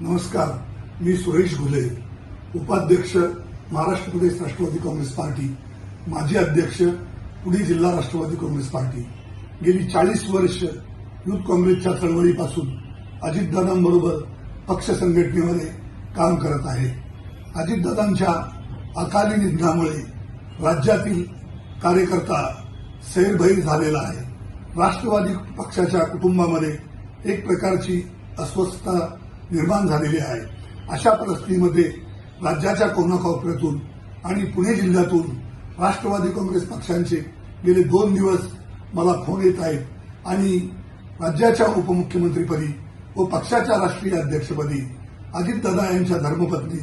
नमस्कार मी सुरेश घुले उपाध्यक्ष महाराष्ट्र प्रदेश राष्ट्रवादी काँग्रेस पार्टी माजी अध्यक्ष पुणे जिल्हा राष्ट्रवादी काँग्रेस पार्टी. गेली चाळीस वर्ष युथ काँग्रेसच्या चळवळीपासून अजितदादांबरोबर पक्ष संघटनेमध्ये काम करत आहे. अजितदादांच्या अकाली निधनामुळे राज्यातील कार्यकर्ता सैरभैर झालेला आहे. राष्ट्रवादी पक्षाच्या कुटुंबामध्ये एक प्रकारची अस्वस्थता निर्माण झालेली आहे. अशा परिस्थितीमध्ये राज्याच्या कोनाकोपऱ्यातून आणि पुणे जिल्ह्यातून राष्ट्रवादी काँग्रेस पक्षांचे गेले दोन दिवस मला फोन येत आहेत आणि राज्याच्या उपमुख्यमंत्रीपदी व पक्षाच्या राष्ट्रीय अध्यक्षपदी अजितदादा यांच्या धर्मपत्नी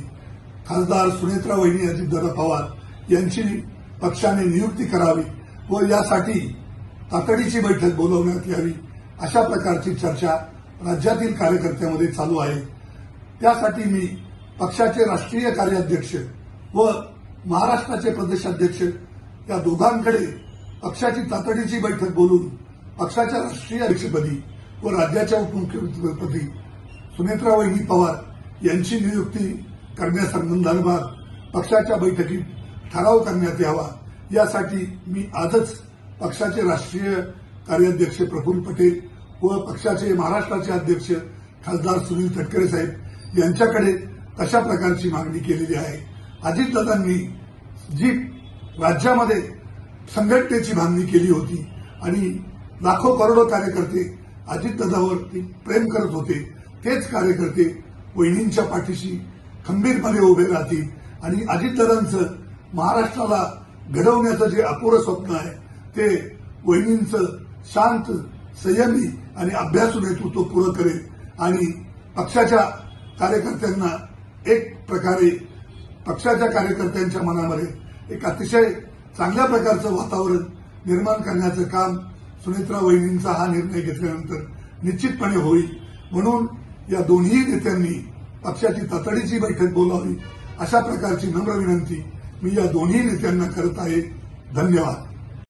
खासदार सुनेत्रा वहिनी अजितदादा पवार यांची पक्षाने नियुक्ती करावी व यासाठी तातडीची बैठक बोलवण्यात यावी अशा प्रकारची चर्चा राज्यातील कार्यकर्त्यामध्ये चालू आहे. त्यासाठी मी पक्षाचे राष्ट्रीय कार्याध्यक्ष व महाराष्ट्राचे प्रदेशाध्यक्ष या दोघांकडे पक्षाची तातडीची बैठक बोलून पक्षाच्या राष्ट्रीय अध्यक्षपदी व राज्याच्या उपमुख्यमंत्रीपदी सुनेत्रा वहिनी पवार यांची नियुक्ती करण्यासंदर्भात पक्षाच्या बैठकीत ठराव करण्यात यावा. यासाठी मी आजच पक्षाचे राष्ट्रीय कार्याध्यक्ष प्रफुल्ल पटेल व पक्षाचे महाराष्ट्राचे अध्यक्ष खासदार सुनील तटकरे साहेब यांच्याकडे तशा प्रकारची मागणी केलेली आहे. अजितदादांनी जी राज्यामध्ये संघटनेची बांधणी केली होती आणि लाखो करोडो कार्यकर्ते अजितदादावरती प्रेम करत होते तेच कार्यकर्ते वहिनींच्या पाठीशी खंबीरपणे उभे राहतील आणि अजितदादांचं महाराष्ट्राला घडवण्याचं जे अपुरं स्वप्न आहे ते वहिनींचं शांत संयमी आणि अभ्यासू नेतृत्व पुरं करेल. आणि पक्षाच्या कार्यकर्त्यांना एक प्रकारे पक्षाच्या कार्यकर्त्यांच्या मनामध्ये एक अतिशय चांगल्या प्रकारचं वातावरण निर्माण करण्याचं काम सुनेत्रा वहिनींचा हा निर्णय घेतल्यानंतर निश्चितपणे होईल. म्हणून या दोन्ही नेत्यांनी पक्षाची तातडीची बैठक बोलावी अशा प्रकारची नम्र विनंती मी या दोन्ही नेत्यांना करत आहे. धन्यवाद.